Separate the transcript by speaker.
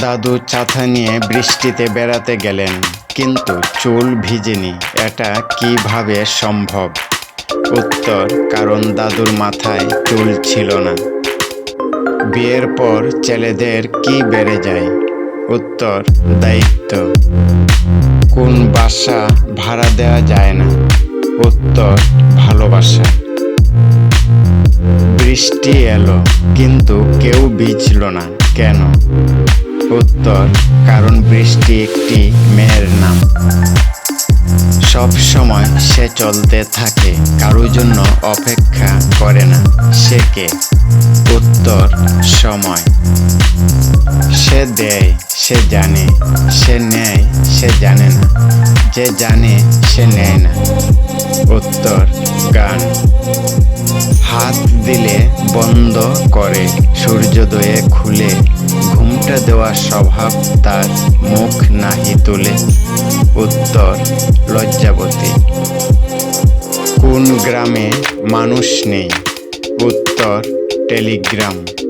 Speaker 1: দাদু ছাতা নিয়ে বৃষ্টিতে বেড়াতে গেলেন, কিন্তু চুল ভিজেনি। এটা কীভাবে সম্ভব? উত্তর, কারণ দাদুর মাথায় চুল ছিল না। বিয়ের পর ছেলেদের কি বেড়ে যায়? উত্তর, দায়িত্ব। কোন বাসা ভাড়া দেওয়া যায় না। উত্তর, ভালোবাসা। বৃষ্টি এলো, কিন্তু কেউ ভিজল না। কেন? উত্তর, কারণ বৃষ্টি একটি মেয়ের নাম। সব সময় সে চলতে থাকে, কারোর জন্য অপেক্ষা করে না। সে কে? উত্তর, সময়। সে দেয়, সে জানে, সে নেয়, সে জানে না। যে জানে, সে নেয় না। উত্তর, গান। হাত দিলে বন্ধ করে, সূর্যোদয়ে খুলে, ঘুমটা দেওয়া স্বভাব তার মুখ নাহি তুলে। উত্তর, লজ্জাবতী। কোন গ্রামে মানুষ নেই? উত্তর, টেলিগ্রাম।